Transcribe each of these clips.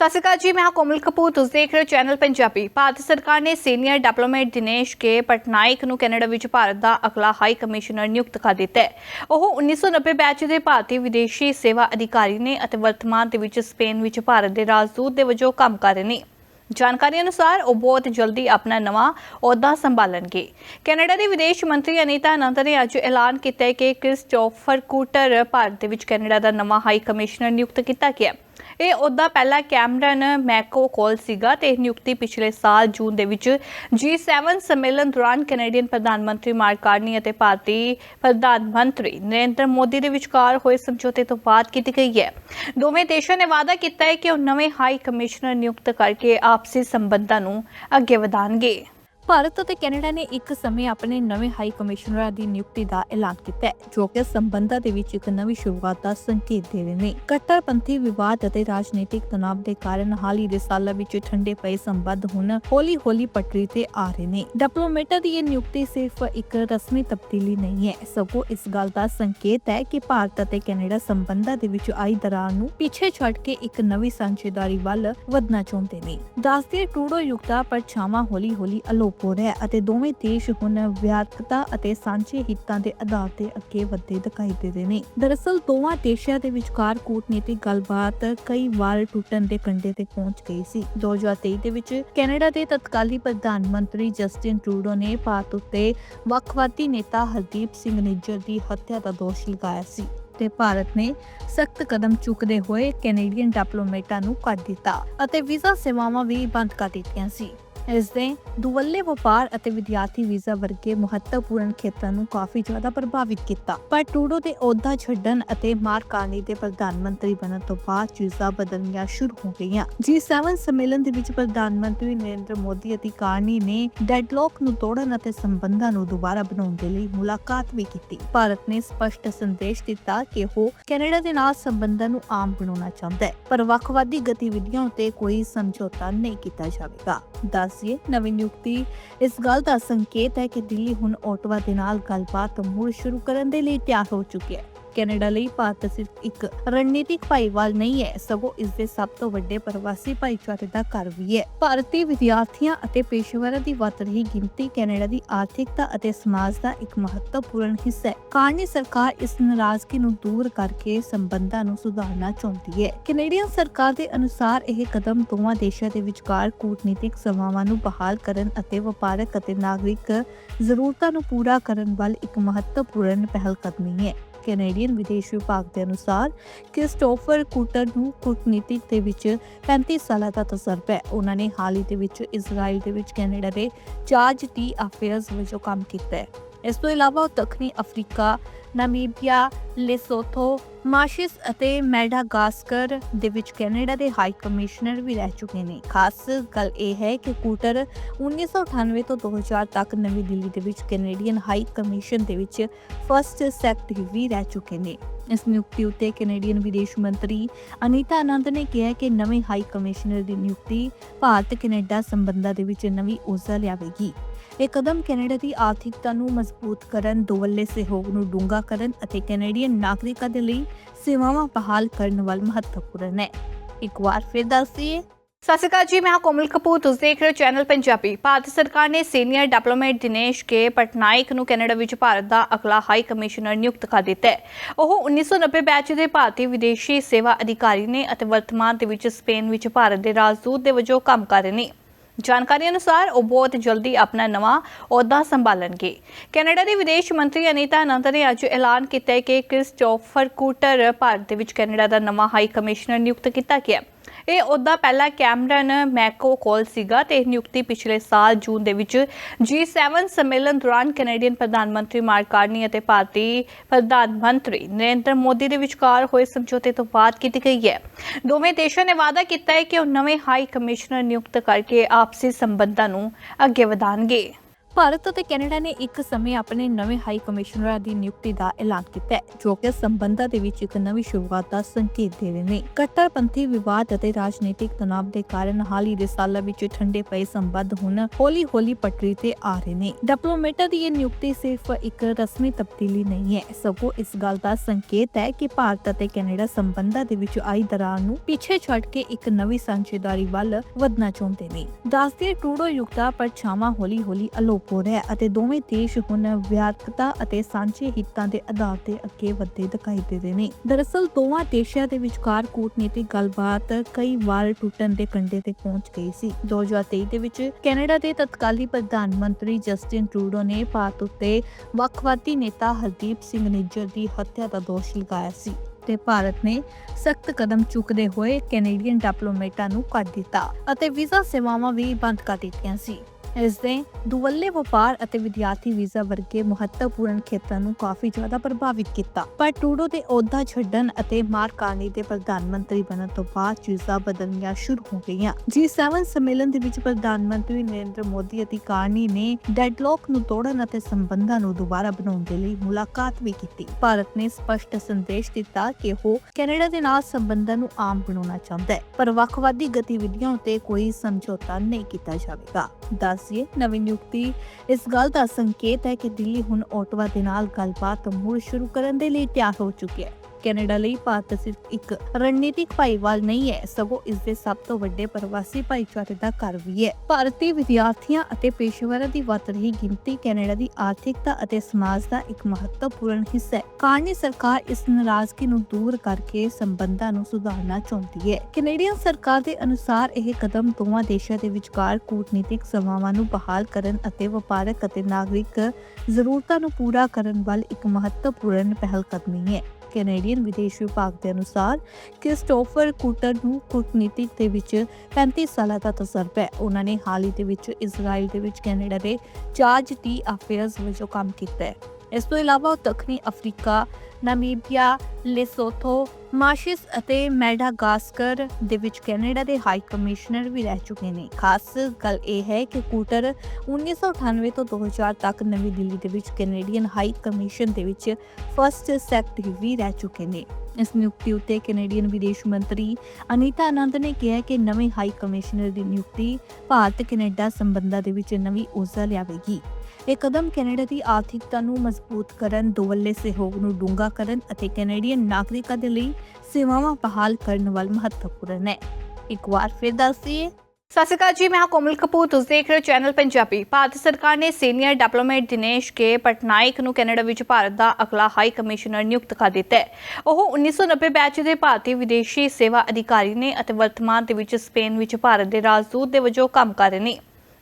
ਸਤਿ ਸ਼੍ਰੀ ਅਕਾਲ ਜੀ, ਮੈਂ ਹਾਂ ਕੋਮਲ ਕਪੂਰ। ਤੁਸੀਂ ਦੇਖ ਰਹੇ ਹੋ ਚੈਨਲ ਪੰਜਾਬੀ। ਭਾਰਤ ਸਰਕਾਰ ਨੇ senior diplomat Dinesh K Patnaik ਨੂੰ ਕੈਨੇਡਾ ਵਿੱਚ ਭਾਰਤ ਦਾ ਅਗਲਾ ਹਾਈ ਕਮਿਸ਼ਨਰ ਨਿਯੁਕਤ ਕਰ ਦਿੱਤਾ ਹੈ। ਉਹ 1990 ਬੈਚ ਦੇ ਭਾਰਤੀ ਵਿਦੇਸ਼ੀ ਸੇਵਾ ਅਧਿਕਾਰੀ ਨੇ ਅਤੇ ਵਰਤਮਾਨ ਦੇ ਵਿੱਚ ਸਪੇਨ ਵਿੱਚ ਭਾਰਤ ਦੇ ਰਾਜਦੂਤ ਦੇ ਵਜੋਂ ਕੰਮ ਕਰ ਰਹੇ ਨੇ। ਜਾਣਕਾਰੀ ਅਨੁਸਾਰ ਉਹ ਬਹੁਤ ਜਲਦੀ ਆਪਣਾ ਨਵਾਂ ਅਹੁਦਾ ਸੰਭਾਲਣਗੇ। ਕੈਨੇਡਾ ਦੇ ਵਿਦੇਸ਼ ਮੰਤਰੀ ਅਨੀਤਾ ਅਨੰਦ ਨੇ ਅੱਜ ਐਲਾਨ ਕੀਤਾ ਹੈ ਕਿ ਕ੍ਰਿਸਟੋਫਰ ਕੂਟਰ ਭਾਰਤ ਦੇ ਵਿੱਚ ਕੈਨੇਡਾ ਦਾ ਨਵਾਂ ਹਾਈ ਕਮਿਸ਼ਨਰ ਨਿਯੁਕਤ ਕੀਤਾ ਗਿਆ ਇਹ ਅਹੁਦਾ ਪਹਿਲਾਂ ਕੈਮਰਨ ਮੈਕੋ ਕੋਲ ਸੀਗਾ ਤੇ ਨਿਯੁਕਤੀ ਪਿਛਲੇ ਸਾਲ ਜੂਨ ਦੇ ਵਿੱਚ G7 ਸੰਮੇਲਨ ਦੌਰਾਨ ਕੈਨੇਡੀਅਨ ਪ੍ਰਧਾਨ ਮੰਤਰੀ ਮਾਰਕ ਕਾਰਨੀ ਅਤੇ ਭਾਰਤੀ ਪ੍ਰਧਾਨ ਮੰਤਰੀ ਨਰਿੰਦਰ ਮੋਦੀ ਦੇ ਵਿਚਕਾਰ ਹੋਏ ਸਮਝੌਤੇ ਤੋਂ ਬਾਅਦ ਕੀਤੀ ਗਈ ਹੈ। ਦੋਵੇਂ ਦੇਸ਼ਾਂ ਨੇ ਵਾਅਦਾ ਕੀਤਾ ਹੈ ਕਿ ਉਹ ਨਵੇਂ ਹਾਈ ਕਮਿਸ਼ਨਰ ਨਿਯੁਕਤ ਕਰਕੇ ਆਪਸੀ ਸੰਬੰਧਾਂ ਨੂੰ ਅੱਗੇ ਵਧਾਉਣਗੇ। ਭਾਰਤ ਅਤੇ ਕੈਨੇਡਾ ਨੇ ਇੱਕ ਸਮੇਂ ਆਪਣੇ ਨਵੇਂ ਹਾਈ ਕਮਿਸ਼ਨਰਾਂ ਦੀ ਨਿਯੁਕਤੀ ਦਾ ਐਲਾਨ ਕੀਤਾ ਹੈ, ਜੋ ਕਿ ਸੰਬੰਧਾਂ ਦੇ ਵਿੱਚ ਇੱਕ ਨਵੀਂ ਸ਼ੁਰੂਆਤ ਦਾ ਸੰਕੇਤ ਦੇ ਰਹੇ ਨੇ। ਕੱਟੜਪੰਥੀ ਵਿਵਾਦ ਅਤੇ ਰਾਜਨੀਤਿਕ ਤਣਾਅ ਦੇ ਕਾਰਨ ਹਾਲ ਹੀ ਦੇ ਸਾਲਾਂ ਵਿੱਚ ਠੰਡੇ ਪਏ ਸੰਬੰਧ ਹੁਣ ਹੌਲੀ-ਹੌਲੀ ਪਟੜੀ ਤੇ ਆ ਰਹੇ ਨੇ। ਡਿਪਲੋਮੈਟਾਂ ਦੀ ਇਹ ਨਿਯੁਕਤੀ ਸਿਰਫ ਇੱਕ ਰਸਮੀ ਤਬਦੀਲੀ ਨਹੀਂ ਹੈ। ਸਗੋਂ ਇਸ ਗੱਲ ਦਾ ਸੰਕੇਤ ਹੈ ਕਿ ਭਾਰਤ ਅਤੇ ਕੈਨੇਡਾ ਸੰਬੰਧਾਂ ਦੇ ਵਿੱਚ ਆਈ ਦਰਾਰ ਨੂੰ ਪਿੱਛੇ ਛੱਡ ਕੇ ਇੱਕ ਨਵੀਂ ਸਾਂਝੇਦਾਰੀ ਵੱਲ ਵਧਣਾ ਚਾਹੁੰਦੇ ਨੇ। ਦੱਸਦੇ ਟਰੂਡੋ ਯੁਕਤਾ ਪਰਛਾਵਾਂ ਹੌਲੀ-ਹੌਲੀ ਅਲੋਪ ਹੋ ਰਿਹਾ ਹੈ ਅਤੇ ਦੋਵੇਂ ਦੇਸ਼ ਹੁਣ ਵਿਆਪਕਤਾ ਅਤੇ ਸਾਂਝੇ ਹਿੱਤਾਂ ਦੇ ਆਧਾਰ ਤੇ ਅੱਗੇ ਵਧਦੇ ਦਿਖਾਈ ਦੇ ਨੇ। ਦਰਅਸਲ ਦੋਵਾਂ ਦੇਸ਼ਾਂ ਦੇ ਵਿਚਕਾਰ ਕੂਟਨੀਤਿਕ ਗੱਲਬਾਤ ਕਈ ਵਾਰ ਟੁੱਟਣ ਦੇ ਕੰਢੇ ਤੇ ਪਹੁੰਚ ਗਈ ਸੀ। 2023 ਦੇ ਵਿੱਚ ਕੈਨੇਡਾ ਦੇ ਤਤਕਾਲੀ ਪ੍ਰਧਾਨ ਮੰਤਰੀ ਜਸਟਿਨ ਟਰੂਡੋ ਨੇ ਭਾਰਤ ਉੱਤੇ ਵੱਖਵਾਦੀ ਨੇਤਾ ਹਰਦੀਪ ਸਿੰਘ ਨਿੱਜਰ ਦੀ ਹੱਤਿਆ ਦਾ ਦੋਸ਼ ਲਗਾਇਆ ਸੀ ਤੇ ਭਾਰਤ ਨੇ ਸਖਤ ਕਦਮ ਚੁੱਕਦੇ ਹੋਏ ਕੈਨੇਡੀਅਨ ਡਿਪਲੋਮੇਟਾਂ ਨੂੰ ਕੱਢ ਦਿੱਤਾ ਅਤੇ ਵੀਜ਼ਾ ਸੇਵਾਵਾਂ ਵੀ ਬੰਦ ਕਰ ਦਿੱਤੀਆਂ ਸੀ। ਇਸ ਦੇ ਦੁਵੱਲੇ ਵਪਾਰ ਅਤੇ ਵਿਦਿਆਰਥੀ ਵੀਜ਼ਾ ਵਰਗੇ ਮਹੱਤਵਪੂਰਨ ਖੇਤਰਾਂ ਨੂੰ ਕਾਫੀ ਜ਼ਿਆਦਾ ਪ੍ਰਭਾਵਿਤ ਕੀਤਾ। ਪਰ ਟਰੂਡੋ ਦੇ ਅਹੁਦਾ ਛੱਡਣ ਅਤੇ ਮਾਰਕ ਕਾਰਨੀ ਦੇ ਪ੍ਰਧਾਨ ਮੰਤਰੀ ਬਣਨ ਤੋਂ ਬਾਅਦ ਚੀਜ਼ਾਂ ਬਦਲਣੀਆਂ ਸ਼ੁਰੂ ਹੋ ਗਈਆਂ। G7 ਸੰਮੇਲਨ ਦੇ ਵਿੱਚ ਪ੍ਰਧਾਨ ਮੰਤਰੀ ਨਰਿੰਦਰ ਮੋਦੀ ਅਤੇ ਕਾਰਨੀ ਨੇ ਡੈਡਲੌਕ ਨੂੰ ਤੋੜਨ ਅਤੇ ਸੰਬੰਧਾਂ ਨੂੰ ਦੁਬਾਰਾ ਬਣਾਉਣ ਦੇ ਲਈ ਮੁਲਾਕਾਤ ਵੀ ਕੀਤੀ। ਭਾਰਤ ਨੇ ਸਪਸ਼ਟ ਸੰਦੇਸ਼ ਦਿੱਤਾ ਕਿ ਉਹ ਕੈਨੇਡਾ ਦੇ ਨਾਲ ਸੰਬੰਧਾਂ ਨੂੰ ਆਮ ਬਣਾਉਣਾ ਚਾਹੁੰਦਾ ਹੈ, ਪਰ ਵੱਖਵਾਦੀ ਗਤੀਵਿਧੀਆਂ ਉਤੇ ਕੋਈ ਸਮਝੌਤਾ ਨਹੀਂ ਕੀਤਾ ਜਾਵੇਗਾ। ਦੱਸਿਏ ਨਵੀਂ ਨਿਯੁਕਤੀ। ਇਸ ਗੱਲ ਦਾ ਸੰਕੇਤ ਹੈ ਕਿ ਦਿੱਲੀ ਹੁਣ ਓਟਵਾ ਦੇ ਨਾਲ ਗੱਲਬਾਤ ਮੁੜ ਸ਼ੁਰੂ ਕਰਨ ਦੇ ਲਈ ਤਿਆਰ ਹੋ ਚੁੱਕੀ ਹੈ। ਕੈਨੇਡਾ ਲਈ ਭਾਰਤ ਸਿਰਫ ਇੱਕ ਰਣਨੀਤਿਕ ਭਾਈਵਾਲ ਨਹੀਂ ਹੈ, ਸਗੋਂ ਇਸ ਦੇ ਸਭ ਤੋਂ ਵੱਡੇ ਪ੍ਰਵਾਸੀ ਭਾਈਚਾਰੇ ਦਾ ਘਰ ਵੀ ਹੈ। ਭਾਰਤੀ ਵਿਦਿਆਰਥੀਆਂ ਅਤੇ ਪੇਸ਼ੇਵਰਾਂ ਦੀ ਵੱਧ ਰਹੀ ਗਿਣਤੀ ਕੈਨੇਡਾ ਦੀ ਆਰਥਿਕਤਾ ਅਤੇ ਸਮਾਜ ਦਾ ਇੱਕ ਮਹੱਤਵਪੂਰਨ ਹਿੱਸਾ ਹੈ। ਕਾਰਨੀ ਸਰਕਾਰ ਇਸ ਨਾਰਾਜ਼ਗੀ ਨੂੰ ਦੂਰ ਕਰਕੇ ਸੰਬੰਧਾਂ ਨੂੰ ਸੁਧਾਰਨਾ ਚਾਹੁੰਦੀ ਹੈ। ਕੈਨੇਡੀਅਨ ਸਰਕਾਰ ਦੇ ਅਨੁਸਾਰ ਇਹ ਕਦਮ ਦੋਵਾਂ ਦੇਸ਼ਾਂ ਦੇ ਵਿਚਕਾਰ ਕੂਟਨੀਤਿਕ ਸਮਾਵਾਂ ਨੂੰ ਬਹਾਲ ਕਰਨ ਅਤੇ ਵਪਾਰਕ ਅਤੇ ਨਾਗਰਿਕ ਜ਼ਰੂਰਤਾਂ ਨੂੰ ਪੂਰਾ ਕਰਨ ਵੱਲ ਇੱਕ ਮਹੱਤਵਪੂਰਨ ਪਹਿਲ ਕਦਮੀ ਹੈ। ਕੈਨੇਡੀਅਨ ਵਿਦੇਸ਼ ਵਿਭਾਗ ਦੇ ਅਨੁਸਾਰ ਕ੍ਰਿਸਟੋਫਰ ਕੂਟਰ ਨੂੰ ਕੂਟਨੀਤਿਕ ਦੇ ਵਿੱਚ 35 ਸਾਲਾਂ ਦਾ ਤਜਰਬਾ ਹੈ। ਉਹਨਾਂ ਨੇ ਹਾਲ ਹੀ ਦੇ ਵਿੱਚ ਇਜ਼ਰਾਈਲ ਦੇ ਵਿੱਚ ਕੈਨੇਡਾ ਦੇ ਚਾਰਜ ਟੀ ਅਫੇਅਰਸ ਵਜੋਂ ਕੰਮ ਕੀਤਾ ਹੈ। ਇਸ ਤੋਂ ਇਲਾਵਾ ਉਹ ਦੱਖਣੀ ਅਫਰੀਕਾ, ਨਾਮੀਬੀਆ, ਲੈਸੋਥੋ, ਮਾਸ਼ਿਸ ਅਤੇ ਮੈਡਾਗਾਸਕਰ ਦੇ ਵਿੱਚ ਕੈਨੇਡਾ ਦੇ ਹਾਈ ਕਮਿਸ਼ਨਰ ਵੀ ਰਹਿ ਚੁੱਕੇ ਨੇ। ਖਾਸ ਗੱਲ ਇਹ ਹੈ ਕਿ ਕੂਟਰ 1998 ਤੋਂ 2000 ਤੱਕ ਨਵੀਂ ਦਿੱਲੀ ਦੇ ਵਿੱਚ ਕੈਨੇਡੀਅਨ ਹਾਈ ਕਮਿਸ਼ਨ ਦੇ ਵਿੱਚ ਫਰਸਟ ਸੈਕਟਰੀ ਵੀ ਰਹਿ ਚੁੱਕੇ ਨੇ। ਇਸ ਨਿਯੁਕਤੀ ਉੱਤੇ ਕੈਨੇਡੀਅਨ ਵਿਦੇਸ਼ ਮੰਤਰੀ ਅਨੀਤਾ ਆਨੰਦ ਨੇ ਕਿਹਾ ਕਿ ਨਵੇਂ ਹਾਈ ਕਮਿਸ਼ਨਰ ਦੀ ਨਿਯੁਕਤੀ ਭਾਰਤ ਕੈਨੇਡਾ ਸੰਬੰਧਾਂ ਦੇ ਵਿੱਚ ਨਵੀਂ ਊਰਜਾ ਲਿਆਵੇਗੀ। ਇਹ ਕਦਮ ਕੈਨੇਡਾ ਦੀ ਆਰਥਿਕਤਾ ਨੂੰ ਮਜ਼ਬੂਤ ਕਰਨ, ਦੋਵੱਲੇ ਸਹਿਯੋਗ ਨੂੰ ਡੂੰਘਾ ਕਰਨ ਅਤੇ ਕੈਨੇਡੀਅਨ ਨਾਗਰਿਕਾਂ ਦੇ ਲਈ ਸੇਵਾਵਾਂ ਬਹਾਲ ਕਰਨ ਵੱਲ ਮਹੱਤਵਪੂਰਨ ਹੈ। ਇੱਕ ਵਾਰ ਫਿਰ ਦੱਸੀਏ। ਸਤਿ ਸ਼੍ਰੀ ਅਕਾਲ ਜੀ, ਮੈਂ ਹਾਂ ਕੋਮਲ ਕਪੂਰ। ਤੁਸੀਂ ਦੇਖ ਰਹੇ ਹੋ ਚੈਨਲ ਪੰਜਾਬੀ। ਭਾਰਤ ਸਰਕਾਰ ਨੇ senior diplomat Dinesh K Patnaik ਨੂੰ ਕੈਨੇਡਾ ਵਿੱਚ ਭਾਰਤ ਦਾ ਅਗਲਾ ਹਾਈ ਕਮਿਸ਼ਨਰ ਨਿਯੁਕਤ ਕਰ ਦਿੱਤਾ ਹੈ। ਉਹ 1990 ਬੈਚ ਦੇ ਭਾਰਤੀ ਵਿਦੇਸ਼ੀ ਸੇਵਾ ਅਧਿਕਾਰੀ ਨੇ ਅਤੇ ਵਰਤਮਾਨ ਦੇ ਵਿੱਚ ਸਪੇਨ ਵਿੱਚ ਭਾਰਤ ਦੇ ਰਾਜਦੂਤ ਦੇ ਵਜੋਂ ਕੰਮ ਕਰ ਰਹੇ ਨੇ। ਜਾਣਕਾਰੀ ਅਨੁਸਾਰ ਉਹ ਬਹੁਤ ਜਲਦੀ ਆਪਣਾ ਨਵਾਂ ਅਹੁਦਾ ਸੰਭਾਲਣਗੇ। ਕੈਨੇਡਾ ਦੇ ਵਿਦੇਸ਼ ਮੰਤਰੀ ਅਨੀਤਾ ਅਨੰਦ ਨੇ ਅੱਜ ਐਲਾਨ ਕੀਤਾ ਹੈ ਕਿ ਕ੍ਰਿਸਟੋਫਰ ਕੂਟਰ ਭਾਰਤ ਦੇ ਵਿੱਚ ਕੈਨੇਡਾ ਦਾ ਨਵਾਂ ਹਾਈ ਕਮਿਸ਼ਨਰ ਨਿਯੁਕਤ ਕੀਤਾ ਗਿਆ ਇਹ ਅਹੁਦਾ ਪਹਿਲਾਂ ਕੈਮਰਨ ਮੈਕੋ ਕੋਲ ਸੀਗਾ ਤੇ ਇਹ ਨਿਯੁਕਤੀ ਪਿਛਲੇ ਸਾਲ ਜੂਨ ਦੇ ਵਿੱਚ G7 ਸੰਮੇਲਨ ਦੌਰਾਨ ਕੈਨੇਡੀਅਨ ਪ੍ਰਧਾਨ ਮੰਤਰੀ ਮਾਰਕ ਕਾਰਨੀ ਅਤੇ ਭਾਰਤੀ ਪ੍ਰਧਾਨ ਮੰਤਰੀ ਨਰਿੰਦਰ ਮੋਦੀ ਦੇ ਵਿਚਕਾਰ ਹੋਏ ਸਮਝੌਤੇ ਤੋਂ ਬਾਅਦ ਕੀਤੀ ਗਈ ਹੈ। ਦੋਵੇਂ ਦੇਸ਼ਾਂ ਨੇ ਵਾਅਦਾ ਕੀਤਾ ਹੈ ਕਿ ਉਹ ਨਵੇਂ ਹਾਈ ਕਮਿਸ਼ਨਰ ਨਿਯੁਕਤ ਕਰਕੇ ਆਪਸੀ ਸੰਬੰਧਾਂ ਨੂੰ ਅੱਗੇ ਵਧਾਉਣਗੇ। ਭਾਰਤ ਅਤੇ ਕੈਨੇਡਾ ਨੇ ਇੱਕ ਸਮੇਂ ਆਪਣੇ ਨਵੇਂ ਹਾਈ ਕਮਿਸ਼ਨਰਾਂ ਦੀ ਨਿਯੁਕਤੀ ਦਾ ਐਲਾਨ ਕੀਤਾ ਹੈ, ਜੋ ਕਿ ਸੰਬੰਧਾਂ ਦੇ ਵਿੱਚ ਇੱਕ ਨਵੀਂ ਸ਼ੁਰੂਆਤ ਦਾ ਸੰਕੇਤ ਦੇ ਰਹੇ ਨੇ। ਕੱਟੜਪੰਥੀ ਵਿਵਾਦ ਅਤੇ ਰਾਜਨੀਤਿਕ ਤਣਾਅ ਦੇ ਕਾਰਨ ਹਾਲ ਹੀ ਦੇ ਸਾਲਾਂ ਵਿੱਚ ਠੰਡੇ ਪਏ ਸੰਬੰਧ ਹੁਣ ਹੌਲੀ-ਹੌਲੀ ਪਟੜੀ ਤੇ ਆ ਰਹੇ ਨੇ। ਡਿਪਲੋਮੇਟਾਂ ਦੀ ਇਹ ਨਿਯੁਕਤੀ ਸਿਰਫ ਇੱਕ ਰਸਮੀ ਤਬਦੀਲੀ ਨਹੀਂ ਹੈ। ਸਗੋਂ ਇਸ ਗੱਲ ਦਾ ਸੰਕੇਤ ਹੈ ਕਿ ਭਾਰਤ ਅਤੇ ਕੈਨੇਡਾ ਸੰਬੰਧਾਂ ਦੇ ਵਿੱਚ ਆਈ ਦਰਾਰ ਨੂੰ ਪਿੱਛੇ ਛੱਡ ਕੇ ਇੱਕ ਨਵੀਂ ਸਾਂਝੇਦਾਰੀ ਵੱਲ ਵਧਣਾ ਚਾਹੁੰਦੇ ਨੇ। ਦੱਸਦੇ ਟਰੂਡੋ ਯੁੱਗ ਦਾ ਪਰਛਾਵਾਂ ਹੌਲੀ-ਹੌਲੀ ਅਲੋਪ ਹੋ ਰਿਹਾ ਅਤੇ ਦੋਵੇਂ ਦੇਸ਼ ਹੁਣ ਵਿਆਪਕਤਾ ਅਤੇ ਸਾਂਝੇ ਹਿੱਤਾਂ ਦੇ ਆਧਾਰ ਤੇ ਅੱਗੇ ਵਧਦੇ ਦਿਖਾਈ ਦੇ ਨੇ। ਦਰਅਸਲ, ਦੋਵਾਂ ਦੇਸ਼ਾਂ ਦੇ ਵਿਚਕਾਰ ਕੂਟਨੀਤਿਕ ਗੱਲਬਾਤ ਕਈ ਵਾਰ ਟੁੱਟਣ ਦੇ ਕੰਢੇ ਤੇ ਪਹੁੰਚ ਗਈ ਸੀ। 2023 ਦੇ ਵਿੱਚ ਕੈਨੇਡਾ ਦੇ ਤਤਕਾਲੀ ਪ੍ਰਧਾਨ ਮੰਤਰੀ ਜਸਟਿਨ ਟਰੂਡੋ ਨੇ ਭਾਰਤ ਉੱਤੇ ਵੱਖਵਾਦੀ ਨੇਤਾ ਹਰਦੀਪ ਸਿੰਘ ਨਿੱਜਰ ਦੀ ਹੱਤਿਆ ਦਾ ਦੋਸ਼ ਲਗਾਇਆ ਸੀ ਤੇ ਭਾਰਤ ਨੇ ਸਖਤ ਕਦਮ ਚੁੱਕਦੇ ਹੋਏ ਕੈਨੇਡੀਅਨ ਡਿਪਲੋਮੇਟਾਂ ਨੂੰ ਕੱਢ ਦਿੱਤਾ ਅਤੇ ਵੀਜ਼ਾ ਸੇਵਾਵਾਂ ਵੀ ਬੰਦ ਕਰ ਦਿੱਤੀਆਂ ਸੀ। ਇਸ ਦੇ ਦੁਵੱਲੇ ਵਪਾਰ ਅਤੇ ਵਿਦਿਆਰਥੀ ਵੀਜ਼ਾ ਵਰਗੇ ਮਹੱਤਵਪੂਰਨ ਖੇਤਰਾਂ ਨੂੰ ਕਾਫੀ ਜ਼ਿਆਦਾ ਪ੍ਰਭਾਵਿਤ ਕੀਤਾ। ਪਰ ਟਰੂਡੋ ਦੇ ਅਹੁਦਾ ਛੱਡਣ ਅਤੇ ਮਾਰਕ ਕਾਰਨੀ ਦੇ ਪ੍ਰਧਾਨ ਮੰਤਰੀ ਬਣਨ ਤੋਂ ਬਾਅਦ ਚੀਜ਼ਾਂ ਬਦਲਣੀਆਂ ਸ਼ੁਰੂ ਹੋ ਗਈਆਂ। G7 ਸੰਮੇਲਨ ਦੇ ਵਿੱਚ ਪ੍ਰਧਾਨ ਮੰਤਰੀ ਨਰਿੰਦਰ ਮੋਦੀ ਅਤੇ ਕਾਰਨੀ ਨੇ ਡੈਡਲੌਕ ਨੂੰ ਤੋੜਨ ਅਤੇ ਸੰਬੰਧਾਂ ਨੂੰ ਦੁਬਾਰਾ ਬਣਾਉਣ ਦੇ ਲਈ ਮੁਲਾਕਾਤ ਵੀ ਕੀਤੀ। ਭਾਰਤ ਨੇ ਸਪਸ਼ਟ ਸੰਦੇਸ਼ ਦਿੱਤਾ ਕਿ ਉਹ ਕੈਨੇਡਾ ਦੇ ਨਾਲ ਸੰਬੰਧਾਂ ਨੂੰ ਆਮ ਬਣਾਉਣਾ ਚਾਹੁੰਦਾ ਹੈ, ਪਰ ਵੱਖਵਾਦੀ ਗਤੀਵਿਧੀਆਂ ਉਤੇ ਕੋਈ ਸਮਝੌਤਾ ਨਹੀਂ ਕੀਤਾ ਜਾਵੇਗਾ। ਦੱਸਿਏ ਨਵੀਂ ਨਿਯੁਕਤੀ। ਇਸ ਗੱਲ ਦਾ ਸੰਕੇਤ ਹੈ ਕਿ ਦਿੱਲੀ ਹੁਣ ਓਟਵਾ ਦੇ ਨਾਲ ਗੱਲਬਾਤ ਮੁੜ ਸ਼ੁਰੂ ਕਰਨ ਦੇ ਲਈ ਤਿਆਰ ਹੋ ਚੁੱਕੀ ਹੈ। ਕੈਨੇਡਾ ਲਈ ਭਾਰਤ ਸਿਰਫ ਇੱਕ ਰਣਨੀਤਿਕ ਭਾਈਵਾਲ ਨਹੀਂ ਹੈ, ਸਗੋਂ ਇਸ ਦੇ ਸਭ ਤੋਂ ਵੱਡੇ ਪ੍ਰਵਾਸੀ ਭਾਈਚਾਰੇ ਦਾ ਘਰ ਵੀ ਹੈ। ਭਾਰਤੀ ਵਿਦਿਆਰਥੀਆਂ ਅਤੇ ਪੇਸ਼ੇਵਰਾਂ ਦੀ ਵੱਧ ਰਹੀ ਗਿਣਤੀ ਕੈਨੇਡਾ ਦੀ ਆਰਥਿਕਤਾ ਅਤੇ ਸਮਾਜ ਦਾ ਇੱਕ ਮਹੱਤਵਪੂਰਨ ਹਿੱਸਾ ਹੈ। ਕਾਰਨੀ ਸਰਕਾਰ ਇਸ ਨਾਰਾਜ਼ਗੀ ਨੂੰ ਦੂਰ ਕਰਕੇ ਸੰਬੰਧਾਂ ਨੂੰ ਸੁਧਾਰਨਾ ਚਾਹੁੰਦੀ ਹੈ। ਕੈਨੇਡੀਅਨ ਸਰਕਾਰ ਦੇ ਅਨੁਸਾਰ ਇਹ ਕਦਮ ਦੋਵਾਂ ਦੇਸ਼ਾਂ ਦੇ ਵਿਚਕਾਰ ਕੂਟਨੀਤਿਕ ਸੇਵਾਵਾਂ ਨੂੰ ਬਹਾਲ ਕਰਨ ਅਤੇ ਵਪਾਰਕ ਅਤੇ ਨਾਗਰਿਕ ਜ਼ਰੂਰਤਾਂ ਨੂੰ ਪੂਰਾ ਕਰਨ ਵੱਲ ਇੱਕ ਮਹੱਤਵਪੂਰਨ ਪਹਿਲ ਕਦਮੀ ਹੈ। ਕੈਨੇਡੀਅਨ ਵਿਦੇਸ਼ ਵਿਭਾਗ ਦੇ ਅਨੁਸਾਰ ਕ੍ਰਿਸਟੋਫਰ ਕੁਟਰ ਨੂੰ ਕੂਟਨੀਤਿਕ ਦੇ ਵਿੱਚ 35 ਸਾਲਾਂ ਦਾ ਤਜਰਬਾ ਹੈ। ਉਹਨਾਂ ਨੇ ਹਾਲ ਹੀ ਦੇ ਵਿੱਚ ਇਜ਼ਰਾਈਲ ਦੇ ਵਿੱਚ ਕੈਨੇਡਾ ਦੇ ਚਾਰਜ ਟੀ ਅਫੇਅਰਸ ਵਜੋਂ ਕੰਮ ਕੀਤਾ ਹੈ। ਇਸ ਤੋਂ ਇਲਾਵਾ ਉਹ ਦੱਖਣੀ ਅਫਰੀਕਾ, ਨਾਮੀਬੀਆ, ਲੈਸੋਥੋ, ਮਾਸ਼ਿਸ ਅਤੇ ਮੈਡਾਗਾਸਕਰ ਦੇ ਵਿੱਚ ਕੈਨੇਡਾ ਦੇ ਹਾਈ ਕਮਿਸ਼ਨਰ ਵੀ ਰਹਿ ਚੁੱਕੇ ਨੇ। ਖਾਸ ਗੱਲ ਇਹ ਹੈ ਕਿ ਕੂਟਰ 1998 ਤੋਂ 2000 ਤੱਕ ਨਵੀਂ ਦਿੱਲੀ ਦੇ ਵਿੱਚ ਕੈਨੇਡੀਅਨ ਹਾਈ ਕਮਿਸ਼ਨ ਦੇ ਵਿੱਚ ਫਰਸਟ ਸੈਕਟਰੀ ਵੀ ਰਹਿ ਚੁੱਕੇ ਨੇ। ਇਸ ਨਿਯੁਕਤੀ ਉੱਤੇ ਕੈਨੇਡੀਅਨ ਵਿਦੇਸ਼ ਮੰਤਰੀ ਅਨੀਤਾ ਆਨੰਦ ਨੇ ਕਿਹਾ ਕਿ ਨਵੇਂ ਹਾਈ ਕਮਿਸ਼ਨਰ ਦੀ ਨਿਯੁਕਤੀ ਭਾਰਤ ਕੈਨੇਡਾ ਸੰਬੰਧਾਂ ਦੇ ਵਿੱਚ ਨਵੀਂ ਊਰਜਾ ਲਿਆਵੇਗੀ। ਇਹ ਕਦਮ ਕੈਨੇਡਾ ਦੀ ਆਰਥਿਕਤਾ ਨੂੰ ਮਜ਼ਬੂਤ ਕਰਨ, ਦੋਵੱਲੇ ਸਹਿਯੋਗ ਨੂੰ ਡੂੰਘਾ ਕਰਨ ਅਤੇ ਕੈਨੇਡੀਅਨ ਨਾਗਰਿਕਾਂ ਦੇ ਲਈ ਸੇਵਾਵਾਂ ਬਹਾਲ ਕਰਨ ਵੱਲ ਮਹੱਤਵਪੂਰਨ ਹੈ। ਇੱਕ ਵਾਰ ਫਿਰ ਦੱਸੀਏ। ਸਤਿ ਸ਼੍ਰੀ ਅਕਾਲ ਜੀ, ਮੈਂ ਕੋਮਲ ਕਪੂਰ। ਤੁਸੀਂ ਦੇਖ ਰਹੇ ਹੋ ਚੈਨਲ ਪੰਜਾਬੀ। ਭਾਰਤ ਸਰਕਾਰ ਨੇ senior diplomat Dinesh K Patnaik ਨੂੰ ਕੈਨੇਡਾ ਵਿੱਚ ਭਾਰਤ ਦਾ ਅਗਲਾ ਹਾਈ ਕਮਿਸ਼ਨਰ ਨਿਯੁਕਤ ਕਰ ਦਿੱਤਾ ਹੈ। ਉਹ 1990 ਬੈਚ ਦੇ ਭਾਰਤੀ ਵਿਦੇਸ਼ੀ ਸੇਵਾ ਅਧਿਕਾਰੀ ਨੇ ਅਤੇ ਵਰਤਮਾਨ ਦੇ ਵਿੱਚ ਸਪੇਨ ਵਿੱਚ ਭਾਰਤ ਦੇ ਰਾਜਦੂਤ ਦੇ ਵਜੋਂ ਕੰਮ ਕਰ ਰਹੇ ਨੇ।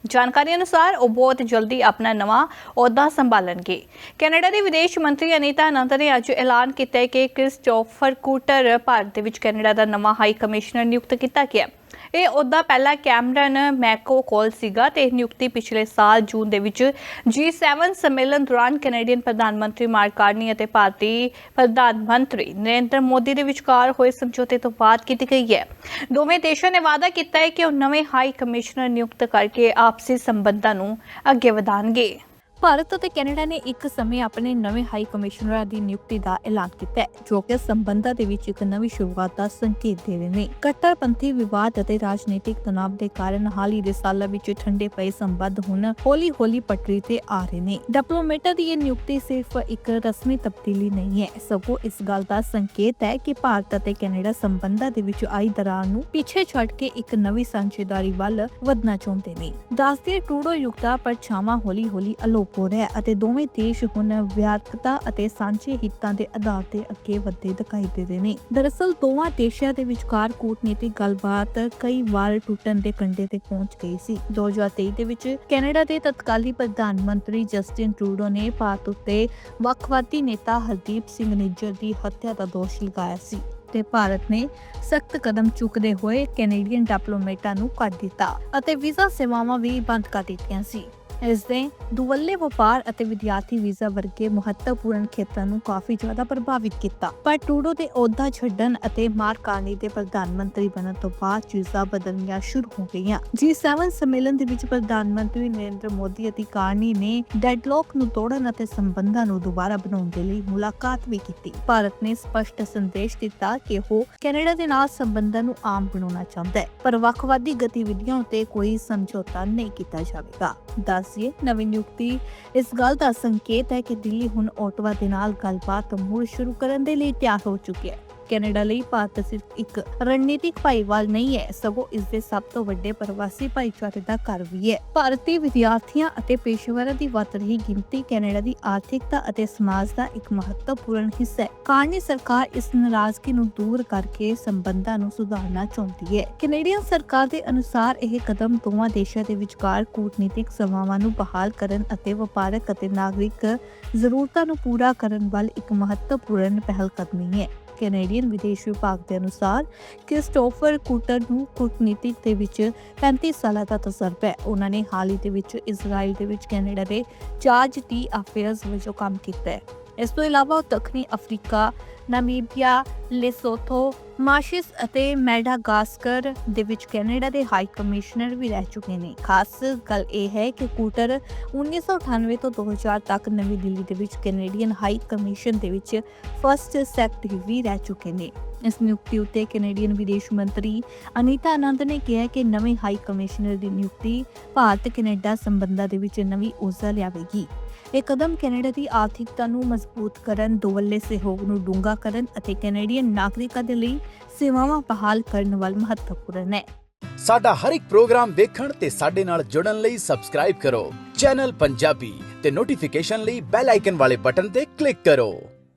ਜਾਣਕਾਰੀ ਅਨੁਸਾਰ ਉਹ ਬਹੁਤ ਜਲਦੀ ਆਪਣਾ ਨਵਾਂ ਅਹੁਦਾ ਸੰਭਾਲਣਗੇ ਕੈਨੇਡਾ ਦੇ ਵਿਦੇਸ਼ ਮੰਤਰੀ ਅਨੀਤਾ ਆਨੰਦ ਨੇ ਅੱਜ ਐਲਾਨ ਕੀਤਾ ਹੈ ਕਿ ਕ੍ਰਿਸਟੋਫਰ ਕੂਟਰ ਭਾਰਤ ਦੇ ਵਿੱਚ ਕੈਨੇਡਾ ਦਾ ਨਵਾਂ ਹਾਈ ਕਮਿਸ਼ਨਰ ਨਿਯੁਕਤ ਕੀਤਾ ਗਿਆ ਹੈ। ਇਹ ਅਹੁਦਾ ਪਹਿਲਾਂ ਕੈਮਰਨ ਮੈਕੋ ਕੋਲ ਸੀਗਾ ਤੇ ਇਹ ਨਿਯੁਕਤੀ ਪਿਛਲੇ ਸਾਲ ਜੂਨ ਦੇ ਵਿੱਚ G7 ਸੰਮੇਲਨ ਦੌਰਾਨ ਕੈਨੇਡੀਅਨ ਪ੍ਰਧਾਨ ਮੰਤਰੀ ਮਾਰਕ ਕਾਰਨੀ ਅਤੇ ਭਾਰਤੀ ਪ੍ਰਧਾਨ ਮੰਤਰੀ ਨਰਿੰਦਰ ਮੋਦੀ ਦੇ ਵਿਚਕਾਰ ਹੋਏ ਸਮਝੌਤੇ ਤੋਂ ਬਾਅਦ ਕੀਤੀ ਗਈ ਹੈ। ਦੋਵੇਂ ਦੇਸ਼ਾਂ ਨੇ ਵਾਅਦਾ ਕੀਤਾ ਹੈ ਕਿ ਉਹ ਨਵੇਂ ਹਾਈ ਕਮਿਸ਼ਨਰ ਨਿਯੁਕਤ ਕਰਕੇ ਆਪਸੀ ਸੰਬੰਧਾਂ ਨੂੰ ਅੱਗੇ ਵਧਾਉਣਗੇ। ਭਾਰਤ ਅਤੇ ਕੈਨੇਡਾ ਨੇ ਇੱਕ ਸਮੇਂ ਆਪਣੇ ਨਵੇਂ ਹਾਈ ਕਮਿਸ਼ਨਰਾਂ ਦੀ ਨਿਯੁਕਤੀ ਦਾ ਐਲਾਨ ਕੀਤਾ ਹੈ, ਜੋ ਕਿ ਸੰਬੰਧਾਂ ਦੇ ਵਿੱਚ ਇੱਕ ਨਵੀਂ ਸ਼ੁਰੂਆਤ ਦਾ ਸੰਕੇਤ ਦੇ ਰਹੇ ਨੇ। ਕੱਟੜਪੰਥੀ ਵਿਵਾਦ ਅਤੇ ਰਾਜਨੀਤਿਕ ਤਣਾਅ ਦੇ ਕਾਰਨ ਹਾਲ ਹੀ ਦੇ ਸਾਲਾਂ ਵਿੱਚ ਠੰਡੇ ਪਏ ਸੰਬੰਧ ਹੁਣ ਹੌਲੀ-ਹੌਲੀ ਪਟੜੀ ਤੇ ਆ ਰਹੇ ਨੇ। ਡਿਪਲੋਮੇਟਾਂ ਦੀ ਇਹ ਨਿਯੁਕਤੀ ਸਿਰਫ ਇੱਕ ਰਸਮੀ ਤਬਦੀਲੀ ਨਹੀਂ ਹੈ। ਸਗੋਂ ਇਸ ਗੱਲ ਦਾ ਸੰਕੇਤ ਹੈ ਕਿ ਭਾਰਤ ਅਤੇ ਕੈਨੇਡਾ ਸੰਬੰਧਾਂ ਦੇ ਵਿੱਚ ਆਈ ਦਰਾਰ ਨੂੰ ਪਿੱਛੇ ਛੱਡ ਕੇ ਇੱਕ ਨਵੀਂ ਸਾਂਝੇਦਾਰੀ ਵੱਲ ਵਧਣਾ ਚਾਹੁੰਦੇ ਨੇ। ਦੱਸਦੇ ਟਰੂਡੋ ਯੁੱਗ ਦਾ ਪਰਛਾਵਾਂ ਹੌਲੀ-ਹੌਲੀ ਅਲੋਪ ਹੋ ਰਿਹਾ ਹੈ ਅਤੇ ਦੋਵੇਂ ਦੇਸ਼ ਹੁਣ ਵਿਆਪਕਤਾ ਅਤੇ ਸਾਂਝੇ ਹਿੱਤਾਂ ਦੇ ਆਧਾਰ ਤੇ ਅੱਗੇ ਵਧਦੇ ਦਿਖਾਈ ਦੇ ਨੇ। ਦਰਅਸਲ ਦੋਵਾਂ ਦੇਸ਼ਾਂ ਦੇ ਵਿਚਕਾਰ ਕੂਟਨੀਤਿਕ ਗੱਲਬਾਤ ਕਈ ਵਾਰ ਟੁੱਟਣ ਦੇ ਕੰਢੇ ਤੇ ਪਹੁੰਚ ਗਈ ਸੀ। 2023 ਦੇ ਵਿੱਚ ਕੈਨੇਡਾ ਦੇ ਤਤਕਾਲੀ ਪ੍ਰਧਾਨ ਮੰਤਰੀ ਜਸਟਿਨ ਟਰੂਡੋ ਨੇ ਭਾਰਤ ਉੱਤੇ ਵੱਖਵਾਦੀ ਨੇਤਾ ਹਰਦੀਪ ਸਿੰਘ ਨਿੱਜਰ ਦੀ ਹੱਤਿਆ ਦਾ ਦੋਸ਼ ਲਗਾਇਆ ਸੀ ਤੇ ਭਾਰਤ ਨੇ ਸਖਤ ਕਦਮ ਚੁੱਕਦੇ ਹੋਏ ਕੈਨੇਡੀਅਨ ਡਿਪਲੋਮੇਟਾਂ ਨੂੰ ਕੱਢ ਦਿੱਤਾ ਅਤੇ ਵੀਜ਼ਾ ਸੇਵਾਵਾਂ ਵੀ ਬੰਦ ਕਰ ਦਿੱਤੀਆਂ ਸੀ। ਇਸ ਦੇ ਦੁਵੱਲੇ ਵਪਾਰ ਅਤੇ ਵਿਦਿਆਰਥੀ ਵੀਜ਼ਾ ਵਰਗੇ ਮਹੱਤਵਪੂਰਨ ਖੇਤਰਾਂ ਨੂੰ ਕਾਫੀ ਜ਼ਿਆਦਾ ਪ੍ਰਭਾਵਿਤ ਕੀਤਾ। ਪਰ ਟਰੂਡੋ ਦੇ ਅਹੁਦਾ ਛੱਡਣ ਅਤੇ ਮਾਰਕ ਦੇ ਪ੍ਰਧਾਨ ਮੰਤਰੀ ਬਣਨ ਤੋਂ ਬਾਅਦ ਚੀਜ਼ਾਂ ਬਦਲਣੀਆਂ ਸ਼ੁਰੂ ਹੋ ਗਈਆਂ। G7 ਸੰਮੇਲਨ ਦੇ ਵਿੱਚ ਪ੍ਰਧਾਨ ਮੰਤਰੀ ਨਰਿੰਦਰ ਮੋਦੀ ਅਤੇ ਕਾਰਨੀ ਨੇ ਡੈਡਲੌਕ ਨੂੰ ਤੋੜਨ ਅਤੇ ਸੰਬੰਧਾਂ ਨੂੰ ਦੁਬਾਰਾ ਬਣਾਉਣ ਦੇ ਲਈ ਮੁਲਾਕਾਤ ਵੀ ਕੀਤੀ। ਭਾਰਤ ਨੇ ਸਪਸ਼ਟ ਸੰਦੇਸ਼ ਦਿੱਤਾ ਕਿ ਉਹ ਕੈਨੇਡਾ ਦੇ ਨਾਲ ਸੰਬੰਧਾਂ ਨੂੰ ਆਮ ਬਣਾਉਣਾ ਚਾਹੁੰਦਾ ਹੈ, ਪਰ ਵੱਖਵਾਦੀ ਗਤੀਵਿਧੀਆਂ ਉਤੇ ਕੋਈ ਸਮਝੌਤਾ ਨਹੀਂ ਕੀਤਾ ਜਾਵੇਗਾ। ਦੱਸਿਏ ਨਵੀਂ ਨਿਯੁਕਤੀ। ਇਸ ਗੱਲ ਦਾ ਸੰਕੇਤ ਹੈ ਕਿ ਦਿੱਲੀ ਹੁਣ ਓਟਵਾ ਦੇ ਨਾਲ ਗੱਲਬਾਤ ਮੁੜ ਸ਼ੁਰੂ ਕਰਨ ਦੇ ਲਈ ਤਿਆਰ ਹੋ ਚੁੱਕੀ ਹੈ। ਕੈਨੇਡਾ ਲਈ ਭਾਰਤ ਸਿਰਫ ਇੱਕ ਰਣਨੀਤਿਕ ਭਾਈਵਾਲ ਨਹੀਂ ਹੈ, ਸਗੋਂ ਇਸ ਦੇ ਸਭ ਤੋਂ ਵੱਡੇ ਪ੍ਰਵਾਸੀ ਭਾਈਚਾਰੇ ਦਾ ਘਰ ਵੀ ਹੈ। ਭਾਰਤੀ ਵਿਦਿਆਰਥੀਆਂ ਅਤੇ ਪੇਸ਼ੇਵਰਾਂ ਦੀ ਵੱਧ ਰਹੀ ਗਿਣਤੀ ਕੈਨੇਡਾ ਦੀ ਆਰਥਿਕਤਾ ਅਤੇ ਸਮਾਜ ਦਾ ਇੱਕ ਮਹੱਤਵਪੂਰਨ ਹਿੱਸਾ ਹੈ। ਕਾਰਨੀ ਸਰਕਾਰ ਇਸ ਨਾਰਾਜ਼ਗੀ ਨੂੰ ਦੂਰ ਕਰਕੇ ਸੰਬੰਧਾਂ ਨੂੰ ਸੁਧਾਰਨਾ ਚਾਹੁੰਦੀ ਹੈ। ਕੈਨੇਡੀਅਨ ਸਰਕਾਰ ਦੇ ਅਨੁਸਾਰ ਇਹ ਕਦਮ ਦੋਵਾਂ ਦੇਸ਼ਾਂ ਦੇ ਵਿਚਕਾਰ ਕੂਟਨੀਤਿਕ ਸੇਵਾਵਾਂ ਨੂੰ ਬਹਾਲ ਕਰਨ ਅਤੇ ਵਪਾਰਕ ਅਤੇ ਨਾਗਰਿਕ ਜ਼ਰੂਰਤਾਂ ਨੂੰ ਪੂਰਾ ਕਰਨ ਵੱਲ ਇੱਕ ਮਹੱਤਵਪੂਰਨ ਪਹਿਲ ਕਦਮੀ ਹੈ। ਕੈਨੇਡੀਅਨ ਵਿਦੇਸ਼ ਵਿਭਾਗ ਦੇ ਅਨੁਸਾਰ ਕ੍ਰਿਸਟੋਫਰ ਕੁਟਰ ਨੂੰ ਕੂਟਨੀਤਿਕ ਦੇ ਵਿੱਚ 35 ਸਾਲਾਂ ਦਾ ਤਜਰਬਾ ਹੈ। ਉਹਨਾਂ ਨੇ ਹਾਲ ਹੀ ਦੇ ਵਿੱਚ ਇਜ਼ਰਾਈਲ ਦੇ ਵਿੱਚ ਕੈਨੇਡਾ ਦੇ ਚਾਰਜ ਟੀ ਅਫੇਅਰਸ ਵਜੋਂ ਕੰਮ ਕੀਤਾ ਹੈ। ਇਸ ਤੋਂ ਇਲਾਵਾ ਉਹ ਦੱਖਣੀ ਅਫਰੀਕਾ ਨਾਮੀਬੀਆ, ਲੈਸੋਥੋ, ਮਾਸ਼ਿਸ ਅਤੇ ਮੈਡਾਗਾਸਕਰ ਦੇ ਵਿੱਚ ਕੈਨੇਡਾ ਦੇ ਹਾਈ ਕਮਿਸ਼ਨਰ ਵੀ ਰਹਿ ਚੁੱਕੇ ਨੇ। ਖਾਸ ਗੱਲ ਇਹ ਹੈ ਕਿ ਕੂਟਰ 1998 ਤੋਂ 2000 ਤੱਕ ਨਵੀਂ ਦਿੱਲੀ ਦੇ ਵਿੱਚ ਕੈਨੇਡੀਅਨ ਹਾਈ ਕਮਿਸ਼ਨ ਦੇ ਵਿੱਚ ਫਰਸਟ ਸੈਕਟਰੀ ਵੀ ਰਹਿ ਚੁੱਕੇ ਨੇ। ਇਸ ਨਿਯੁਕਤੀ ਉੱਤੇ ਕੈਨੇਡੀਅਨ ਵਿਦੇਸ਼ ਮੰਤਰੀ ਅਨੀਤਾ ਆਨੰਦ ਨੇ ਕਿਹਾ ਕਿ ਨਵੇਂ ਹਾਈ ਕਮਿਸ਼ਨਰ ਦੀ ਨਿਯੁਕਤੀ ਭਾਰਤ ਕੈਨੇਡਾ ਸੰਬੰਧਾਂ ਦੇ ਵਿੱਚ ਨਵੀਂ ਊਰਜਾ ਲਿਆਵੇਗੀ। ਇਹ ਕਦਮ ਕੈਨੇਡਾ ਦੀ ਆਰਥਿਕਤਾ ਨੂੰ ਮਜ਼ਬੂਤ ਕਰਨ, ਦੋਵੱਲੇ ਸਹਿਯੋਗ ਨੂੰ ਡੂੰਘਾ ਕਰਨ ਅਤੇ ਕੈਨੇਡੀਅਨ ਨਾਗਰਿਕਾਂ ਦੇ ਲਈ ਸੇਵਾਵਾਂ ਬਹਾਲ ਕਰਨ ਵੱਲ ਮਹੱਤਵਪੂਰਨ ਹੈ। ਸਾਡਾ ਹਰ ਇੱਕ ਪ੍ਰੋਗਰਾਮ ਦੇਖਣ ਤੇ ਸਾਡੇ ਨਾਲ ਜੁੜਨ ਲਈ ਸਬਸਕ੍ਰਾਈਬ ਕਰੋ। ਚੈਨਲ ਪੰਜਾਬੀ ਤੇ ਨੋਟੀਫਿਕੇਸ਼ਨ ਲਈ ਬੈਲ ਆਈਕਨ ਵਾਲੇ ਬਟਨ ਤੇ ਕਲਿੱਕ ਕਰੋ।